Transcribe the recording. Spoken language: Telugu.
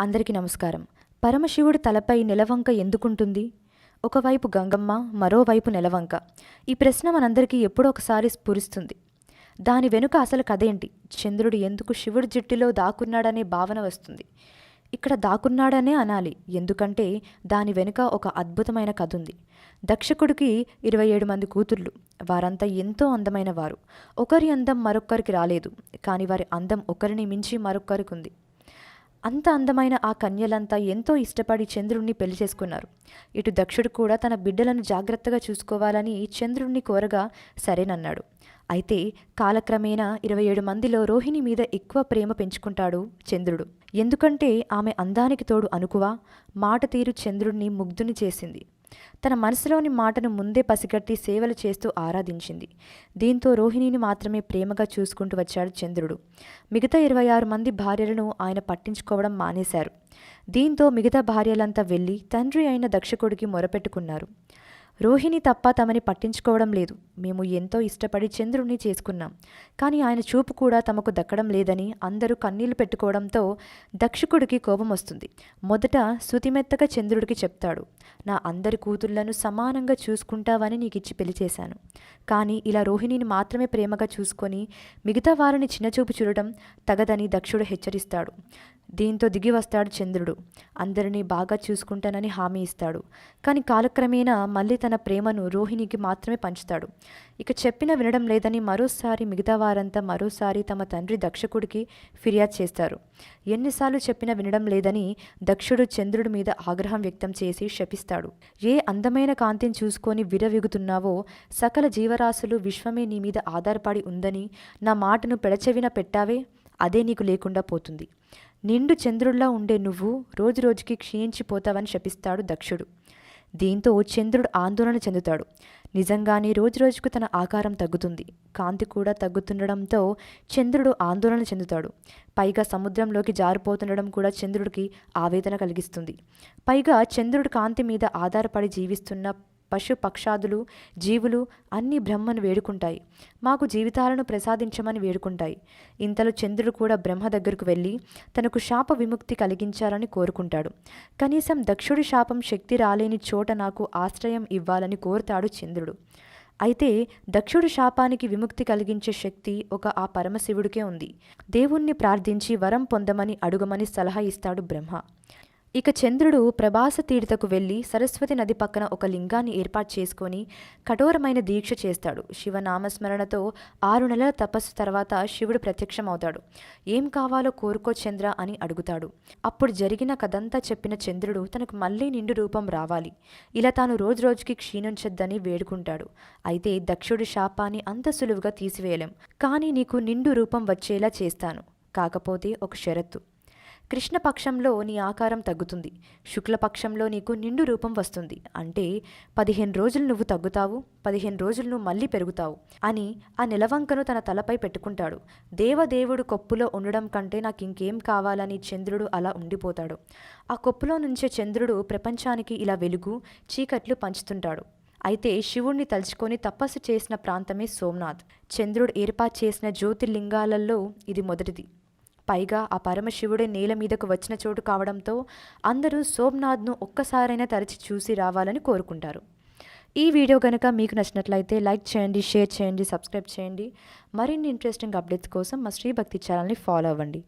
అందరికీ నమస్కారం. పరమశివుడి తలపై నిలవంక ఎందుకుంటుంది? ఒకవైపు గంగమ్మ మరోవైపు నెలవంక. ఈ ప్రశ్న మనందరికీ ఎప్పుడో ఒకసారి స్ఫురిస్తుంది. దాని వెనుక అసలు కథేంటి? చంద్రుడు ఎందుకు శివుడి జుట్టిలో దాక్కున్నాడనే భావన వస్తుంది. ఇక్కడ దాక్కున్నాడనే అనాలి. ఎందుకంటే దాని వెనుక ఒక అద్భుతమైన కథ ఉంది దక్షకుడికి ఇరవై ఏడు మంది కూతుర్లు. వారంతా ఎంతో అందమైన వారు. ఒకరి అందం మరొక్కరికి రాలేదు. కానీ వారి అందం ఒకరిని మించి మరొక్కరికి ఉంది. అంత అందమైన ఆ కన్యలంతా ఎంతో ఇష్టపడి చంద్రుణ్ణి పెళ్ళి చేసుకున్నారు. ఇటు దక్షుడు కూడా తన బిడ్డలను జాగ్రత్తగా చూసుకోవాలని చంద్రుణ్ణి కోరగా సరేనన్నాడు. అయితే కాలక్రమేణా ఇరవై ఏడు మందిలో రోహిణి మీద ఎక్కువ ప్రేమ పెంచుకుంటాడు చంద్రుడు. ఎందుకంటే ఆమె అందానికి తోడు అనుకువ మాట తీరు చంద్రుణ్ణి ముగ్ధుని చేసింది. తన మనసులోని మాటను ముందే పసిగట్టి సేవలు చేస్తూ ఆరాధించింది. దీంతో రోహిణిని మాత్రమే ప్రేమగా చూసుకుంటూ వచ్చాడు చంద్రుడు. మిగతా ఇరవై ఆరు మంది భార్యలను ఆయన పట్టించుకోవడం మానేశారు. దీంతో మిగతా భార్యలంతా వెళ్ళి తండ్రి అయిన దక్షకుడికి మొరపెట్టుకున్నారు. రోహిణి తప్ప తమని పట్టించుకోవడం లేదు. మేము ఎంతో ఇష్టపడి చంద్రుణ్ణి చేసుకున్నాం. కానీ ఆయన చూపు కూడా తమకు దక్కడం లేదని అందరూ కన్నీళ్ళు పెట్టుకోవడంతో దక్షకుడికి కోపం వస్తుంది. మొదట శృతిమెత్తగా చంద్రుడికి చెప్తాడు నా అందరి కూతుళ్ళను సమానంగా చూసుకుంటావని నీకిచ్చి పెళ్ళి చేశాను. కానీ ఇలా రోహిణిని మాత్రమే ప్రేమగా చూసుకొని మిగతా వారిని చిన్నచూపు చూడడం తగదని దక్షుడు హెచ్చరిస్తాడు. దీంతో దిగి వస్తాడు చంద్రుడు. అందరినీ బాగా చూసుకుంటానని హామీ ఇస్తాడు. కానీ కాలక్రమేణా మళ్ళీ తన ప్రేమను రోహిణికి మాత్రమే పంచుతాడు. ఇక చెప్పిన వినడం లేదని మరోసారి మిగతా వారంతా మరోసారి తమ తండ్రి దక్షకుడికి ఫిర్యాదు చేస్తారు. ఎన్నిసార్లు చెప్పినా వినడం లేదని దక్షుడు చంద్రుడి మీద ఆగ్రహం వ్యక్తం చేసి శపిస్తాడు. ఏ అందమైన కాంతిని చూసుకొని విరవిగుతున్నావో సకల జీవరాశులు విశ్వమే నీ మీద ఆధారపడి ఉందని నా మాటను పెడచెవిన పెట్టావే అదే నీకు లేకుండా పోతుంది. నిండు చంద్రుడిలా ఉండే నువ్వు రోజురోజుకి క్షీణించిపోతావని శపిస్తాడు దక్షుడు. దీంతో చంద్రుడు ఆందోళన చెందుతాడు. నిజంగానే రోజురోజుకు తన ఆకారం తగ్గుతుంది. కాంతి కూడా తగ్గుతుండడంతో చంద్రుడు ఆందోళన చెందుతాడు. పైగా సముద్రంలోకి జారిపోతుండడం కూడా చంద్రుడికి ఆవేదన కలిగిస్తుంది. పైగా చంద్రుడు కాంతి మీద ఆధారపడి జీవిస్తున్న పశు పక్షాదులు జీవులు అన్ని బ్రహ్మను వేడుకుంటాయి. మాకు జీవితాలను ప్రసాదించమని వేడుకుంటాయి. ఇంతలో చంద్రుడు కూడా బ్రహ్మ దగ్గరకు వెళ్ళి తనకు శాప విముక్తి కలిగించాలని కోరుకుంటాడు. కనీసం దక్షుడి శాపం శక్తి రాలేని చోట నాకు ఆశ్రయం ఇవ్వాలని కోరుతాడు చంద్రుడు. అయితే దక్షుడి శాపానికి విముక్తి కలిగించే శక్తి ఒక ఆ పరమశివుడికే ఉంది. దేవుణ్ణి ప్రార్థించి వరం పొందమని అడుగమని సలహా ఇస్తాడు బ్రహ్మ. ఇక చంద్రుడు ప్రభాస తీర్థకు వెళ్ళి సరస్వతి నది పక్కన ఒక లింగాన్ని ఏర్పాటు చేసుకొని కఠోరమైన దీక్ష చేస్తాడు. శివనామస్మరణతో ఆరు నెలల తపస్సు తర్వాత శివుడు ప్రత్యక్షమవుతాడు. ఏం కావాలో కోరుకో చంద్ర అని అడుగుతాడు. అప్పుడు జరిగిన కథంతా చెప్పిన చంద్రుడు తనకు మళ్ళీ నిండు రూపం రావాలి. ఇలా తాను రోజు రోజుకి క్షీణించొద్దని వేడుకుంటాడు. అయితే దక్షుడి శాపాన్ని అంత సులువుగా తీసివేయలేం. కానీ నీకు నిండు రూపం వచ్చేలా చేస్తాను. కాకపోతే ఒక షరత్తు. కృష్ణపక్షంలో నీ ఆకారం తగ్గుతుంది. శుక్లపక్షంలో నీకు నిండు రూపం వస్తుంది. అంటే పదిహేను రోజులు నువ్వు తగ్గుతావు పదిహేను రోజులు నువ్వు మళ్ళీ పెరుగుతావు అని ఆ నిలవంకను తన తలపై పెట్టుకుంటాడు. దేవదేవుడు కొప్పులో ఉండడం కంటే నాకు ఇంకేం కావాలని చంద్రుడు అలా ఉండిపోతాడు. ఆ కొప్పులో నుంచే చంద్రుడు ప్రపంచానికి ఇలా వెలుగు చీకట్లు పంచుతుంటాడు. అయితే శివుణ్ణి తలుచుకొని తపస్సు చేసిన ప్రాంతమే సోమనాథ్. చంద్రుడు ఏర్పాటు చేసిన జ్యోతిర్లింగాలలో ఇది మొదటిది. పైగా ఆ పరమశివుడే నేల మీదకు వచ్చిన చోటు కావడంతో అందరూ సోమ్నాథ్ను ఒక్కసారైనా తరచి చూసి రావాలని కోరుకుంటారు. ఈ వీడియో కనుక మీకు నచ్చినట్లయితే లైక్ చేయండి షేర్ చేయండి సబ్స్క్రైబ్ చేయండి. మరిన్ని ఇంట్రెస్టింగ్ అప్డేట్స్ కోసం మా శ్రీభక్తి ఛానల్ని ఫాలో అవ్వండి.